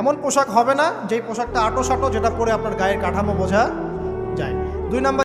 এমন পোশাক হবে না, যেই পোশাকটা আটো সাটো যেটা পরে আপনার গায়ের কাঠামো বোঝা যায়। দুই নাম্বার